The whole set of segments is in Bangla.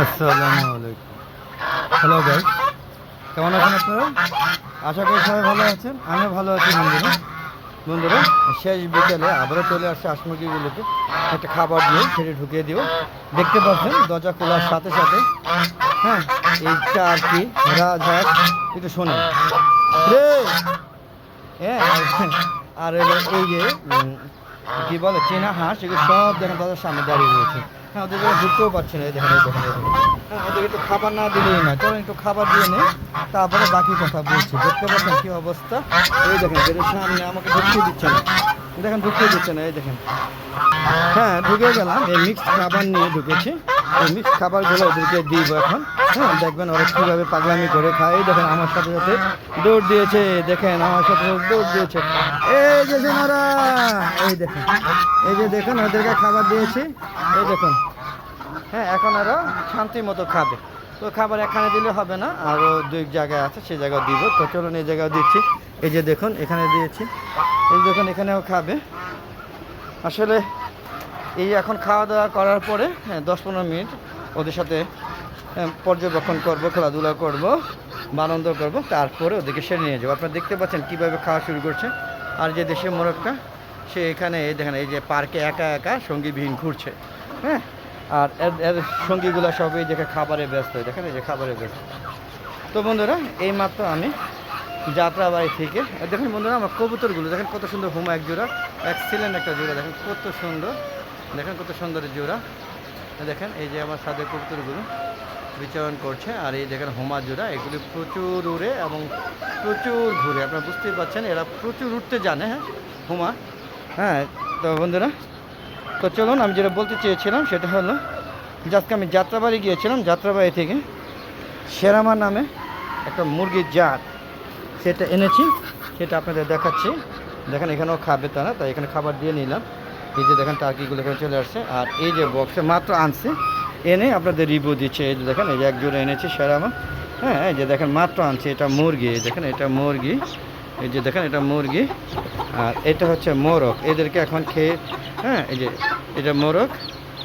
আসসালামু আলাইকুম। হ্যালো গাইস কেমন আছেন আপনারা? আশা করি সবাই ভালো আছেন, আমিও ভালো আছি, বন্ধুরা। বন্ধুরা, শেষ বিকেলে আবারও চলে আসছে আসমুরগিগুলোকে একটা খাবার দিয়ে সেটা ঢুকিয়ে দিব। দেখতে পাচ্ছেন, দরজা খোলার সাথে সাথে হ্যাঁ এইটা আর কি, রাজহাঁস, একটু শোনেন। হ্যাঁ আর এই যে কি বলে, চীনা হাঁস, এগুলো সব দেখেন তাদের সামনে দাঁড়িয়ে রয়েছে। হ্যাঁ ঢুকতেও পারছে না হ্যাঁ খাবার না দিলেই না খাবার দিয়ে তারপরে বাকি দেখতে কি অবস্থা? দেখেন আমাকে ঢুকতে দিচ্ছে না। দেখেন দিচ্ছে না, এই দেখেন। হ্যাঁ ঢুকে গেলাম, এই মিক্সড খাবার নিয়ে ঢুকেছি। এই মিক্সড খাবারগুলো ওদেরকে দিব এখন। হ্যাঁ দেখবেন ওরা কীভাবে পাগলামি করে খায়। দেখেন, আমার সাথে সাথে দৌড় দিয়েছে, দেখেন, আমার সাথে সাথে দৌড় দিয়েছে। এই যে ওরা এই দেখেন, এই যে দেখেন, ওদেরকে খাবার দিয়েছি। এই দেখুন। হ্যাঁ এখন আরও শান্তি মতো খাবে। তো খাবার এখানে দিলে হবে না আরও দুই জায়গায় আছে সেই জায়গায় দিব। তো চলুন এই জায়গায় দিচ্ছি। এই যে দেখুন এখানে দিয়েছি। এই দেখুন এখানেও খাবে। আসলে এই এখন খাওয়া দাওয়া করার পরে হ্যাঁ দশ পনেরো মিনিট ওদের সাথে হ্যাঁ, পর্যবেক্ষণ করব খেলাধুলা করব আনন্দ করব তারপরে ওদেরকে সেরে নিয়ে যাব। আপনারা দেখতে পাচ্ছেন কীভাবে খাওয়া শুরু করছে। আর যে দেশে মোরগটা সে এখানে এই দেখেন এই যে পার্কে একা একা সঙ্গীবিহীন ঘুরছে। হ্যাঁ? আর এর এর সঙ্গীগুলো সবই দেখে খাবারে ব্যস্ত, দেখেন এই যে খাবারে ব্যস্ত। তো বন্ধুরা এই মাত্র আমি যাত্রাবাড়ি থেকে দেখেন বন্ধুরা আমার কবুতরগুলো, দেখেন কত সুন্দর হুমা এক জোড়া এক্সিলেন্ট একটা জোড়া, দেখেন কত সুন্দর, দেখেন কত সুন্দর জোড়া। দেখেন এই যে আমার সাদের কবুতরগুলো বিচরণ করছে, আর এই দেখেন হোমা জোড়া, এগুলি প্রচুর উড়ে এবং প্রচুর ঘুরে। আপনারা বুঝতেই পারছেন, এরা প্রচুর উঠতে জানে হ্যাঁ হুমা? হ্যাঁ তো বন্ধুরা তো চলুন, আমি যেটা বলতে চেয়েছিলাম সেটা হলো, যে আজকে আমি যাত্রাবাড়ি গিয়েছিলাম, যাত্রাবাড়ি থেকে সেরামা নামে একটা মুরগির জাত। সেটা এনেছি, সেটা আপনাদের দেখাচ্ছি। দেখেন, এখানেও খাবে তারা, তাই এখানে খাবার দিয়ে নিলাম। এই যে দেখেন টার্কিগুলো এখানে চলে আসছে। আর এই যে বক্সে মাত্র আনছে, এনে আপনাদের রিভিউ দিচ্ছে। এই যে দেখেন, এই যে এক জোড়া এনেছি সেরামা। হ্যাঁ এই যে দেখেন, মাত্র আনছে এটা মুরগি। দেখেন, এটা মুরগি। এই যে দেখেন, এটা মুরগি, আর এটা হচ্ছে মোরগ। এদেরকে এখন খেয়ে হ্যাঁ এই যে, এটা মোরগ।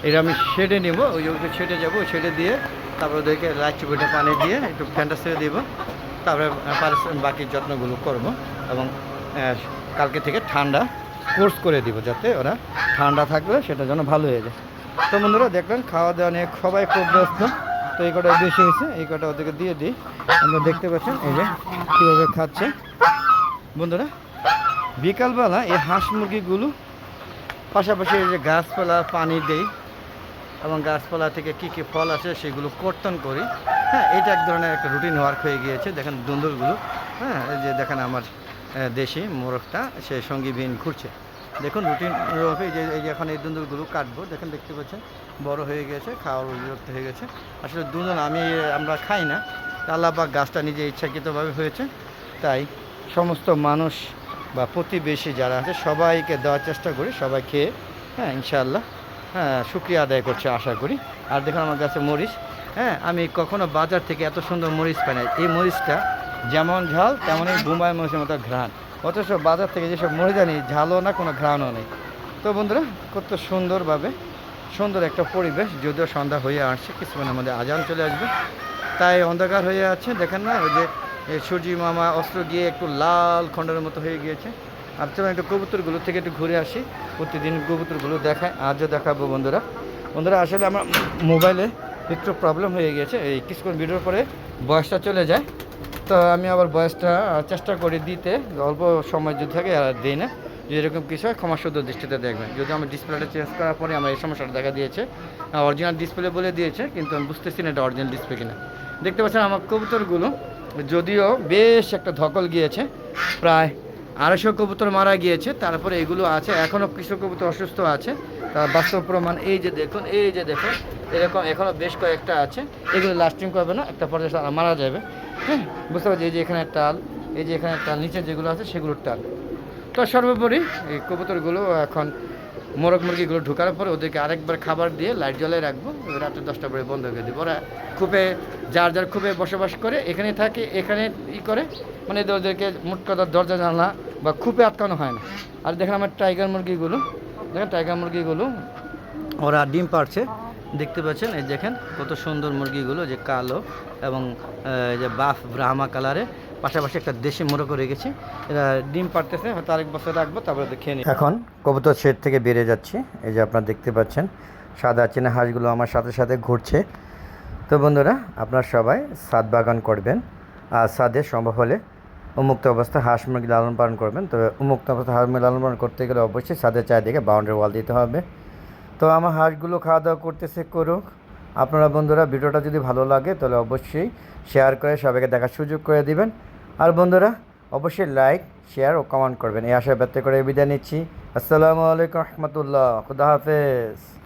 এটা আমি শেডে নিব, ওই ওকে ছেটে যাব ছেটে দিয়ে তারপর ওদেরকে লাইট চুপিটা পানি দিয়ে একটু ফ্যানটা ছেড়ে দিব। তারপরে বাকি যত্নগুলো করব এবং কালকে থেকে ঠান্ডা কোর্স করে দিব যাতে ওরা ঠান্ডা থাকলে সেটা যেন ভালো হয়ে যায়। তো বন্ধুরা দেখবেন খাওয়া দাওয়া নিয়ে সবাই খুব ব্যস্ত। তো এই কটা বেশি হয়েছে, এই কটা ওদেরকে দিয়ে দিই। আমরা দেখতে পাচ্ছেন, এই যে কীভাবে খাচ্ছে। বন্ধুরা, বিকালবেলা এই হাঁস মুরগিগুলো পাশাপাশি যে গাছপালা পানি দেই এবং গাছপালা থেকে কি কি ফল আসে সেগুলো কর্তন করি। হ্যাঁ এটা এক ধরনের একটা রুটিন ওয়ার্ক হয়ে গিয়েছে। দেখেন দুন্দুরগুলো হ্যাঁ যে দেখেন আমার দেশি মোরগটা, সে সঙ্গীবিহীন ঘুরছে। দেখুন রুটিন রূপে যে, এই যে এখন এই দুন্দুরগুলো কাটবো। দেখেন, দেখতে পাচ্ছেন, বড় হয়ে গেছে, খাওয়ার বিরক্ত হয়ে গেছে। আসলে দুজন আমি, আমরা খাই না। আল্লাহ বা গাছটা নিজে ইচ্ছাকৃতভাবে হয়েছে, তাই সমস্ত মানুষ বা প্রতিবেশী যারা আছে, সবাইকে দেওয়ার চেষ্টা করি সবাই খেয়ে হ্যাঁ ইনশাআল্লাহ হ্যাঁ শুক্রিয়া আদায় করছে, আশা করি। আর দেখুন আমার কাছে মরিচ হ্যাঁ আমি কখনো বাজার থেকে এত সুন্দর মরিচ পাই না। এই মরিচটা যেমন ঝাল, তেমনই বোম্বাই মরিচের মতো ঘ্রাণ। অথচ বাজার থেকে যেসব মরিচ আনি, ঝালও না, কোনো ঘ্রাণও নেই। তো বন্ধুরা, কত সুন্দরভাবে সুন্দর একটা পরিবেশ, যদিও সন্ধ্যা হয়ে আসছে, কিছুক্ষণের মধ্যে আজান চলে আসবে। তাই অন্ধকার হয়ে আছে, দেখেন না, ওই যে সূর্যি মামা অস্ত্র গিয়ে একটু লাল খণ্ডের মতো হয়ে গিয়েছে। আর চলুন একটু কবুতরগুলো থেকে একটু ঘুরে আসি। প্রতিদিন কবুতরগুলো দেখায়, আজও দেখাবো বন্ধুরা। বন্ধুরা, আসলে আমার মোবাইলে একটু প্রবলেম হয়ে গিয়েছে। এই কিছুক্ষণ ভিডিওর পরে বয়সটা চলে যায়। তো আমি আবার বয়সটা চেষ্টা করি দিতে। অল্প সময় যদি থাকে, আর দিই না। যদি এরকম কিছু হয়, ক্ষমা শুদ্ধ দৃষ্টিতে দেখবেন। যদি আমার ডিসপ্লেটা চেঞ্জ করার পরে আমার এই সমস্যাটা দেখা দিয়েছে অরিজিনাল ডিসপ্লে বলে দিয়েছে, কিন্তু আমি বুঝতেছি না এটা অরিজিনাল ডিসপ্লে কিনা। দেখতে পাচ্ছেন আমার কবুতরগুলো যদিও বেশ একটা ধকল গিয়েছে, প্রায় আড়াইশো কবুতর মারা গিয়েছে, তারপরে এগুলো আছে এখনও কিছু কবুতর অসুস্থ আছে তার বাস্তব প্রমাণ এই যে দেখুন, এই যে দেখুন, এরকম এখনও বেশ কয়েকটা আছে, এগুলো লাস্টিং করবে না, একটা পর্যায়ে মারা যাবে হ্যাঁ বুঝতে পারছি এই যে এখানে টাল, এই যে এখানে টাল, নিচে যেগুলো আছে সেগুলোর টাল। তো সর্বোপরি এই কবুতরগুলো এখন মোরগ মুরগিগুলো ঢোকার পরে ওদেরকে আরেকবার খাবার দিয়ে লাইট জ্বলে রাখব। রাত্রে দশটা পরে বন্ধ করে দেবো। ওরা খুপে যার যার খুপে বসবাস করে এখানে থাকে, এখানে ই করে। মানে ওদেরকে মোট কথা দরজা, জানলা বা খুপে আটকানো হয় না। আর দেখেন আমার টাইগার মুরগিগুলো। দেখেন টাইগার মুরগিগুলো। ওরা ডিম পারছে দেখতে পাচ্ছেন? এই দেখেন কত সুন্দর মুরগিগুলো, যে কালো এবং যে বাফ ব্রাহ্মা কালারে পাশাপাশি একটা দেশি মোরগও রেখেছি। এরা ডিম পারতেছে হয়তো আরেক বছর রাখব, তারপরে দেখে নিই। এখন কবুতর শেড থেকে বেড়ে যাচ্ছে। এই যে আপনারা দেখতে পাচ্ছেন, সাদা চেনা হাঁসগুলো আমার সাথে সাথে ঘুরছে। তো বন্ধুরা, আপনারা সবাই সাদ বাগান করবেন। আর সাদে সম্ভব হলে উন্মুক্ত অবস্থায় হাঁস মুরগি লালন পালন করবেন। তবে উন্মুক্ত অবস্থা হাঁস মুরগি লালন পালন করতে গেলে অবশ্যই সাদের চারিদিকে বাউন্ডারি ওয়াল দিতে হবে। তো আমার হাঁসগুলো খাওয়া দাওয়া করতেছে করুক। আপনারা বন্ধুরা ভিডিওটা যদি ভালো লাগে, তাহলে অবশ্যই শেয়ার করে সবাইকে দেখার সুযোগ করে দিবেন। আর বন্ধুরা, অবশ্যই লাইক শেয়ার ও কমেন্ট করবেন। এই আশা ব্যক্ত করে বিদায় নিচ্ছি। আসসালামু আলাইকুম রহমতুল্লাহ। খুদা হাফেজ।